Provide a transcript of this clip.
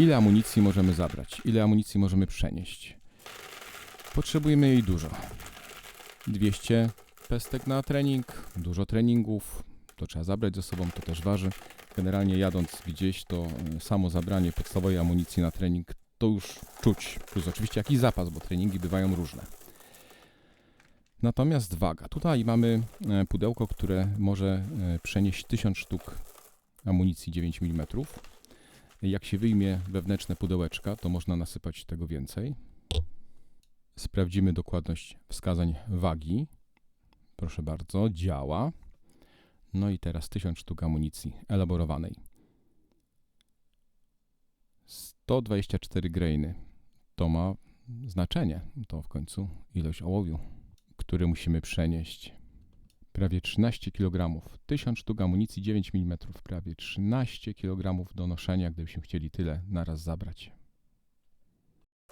Ile amunicji możemy zabrać? Ile amunicji możemy przenieść? Potrzebujemy jej dużo. 200 pestek na trening, dużo treningów, to trzeba zabrać ze sobą, to też waży. Generalnie jadąc gdzieś, to e, samo zabranie podstawowej amunicji na trening to już czuć. Plus oczywiście jakiś zapas, bo treningi bywają różne. Natomiast waga. Tutaj mamy e, pudełko, które może e, przenieść 1000 sztuk amunicji 9 mm. Jak się wyjmie wewnętrzne pudełeczka, to można nasypać tego więcej. Sprawdzimy dokładność wskazań wagi. Proszę bardzo, działa. No i teraz 1000 sztuk amunicji elaborowanej. 124 grainy. To ma znaczenie. To w końcu ilość ołowiu, który musimy przenieść. Prawie 13 kg. 1000 sztuk amunicji 9 mm. Prawie 13 kg do noszenia, gdybyśmy chcieli tyle naraz zabrać.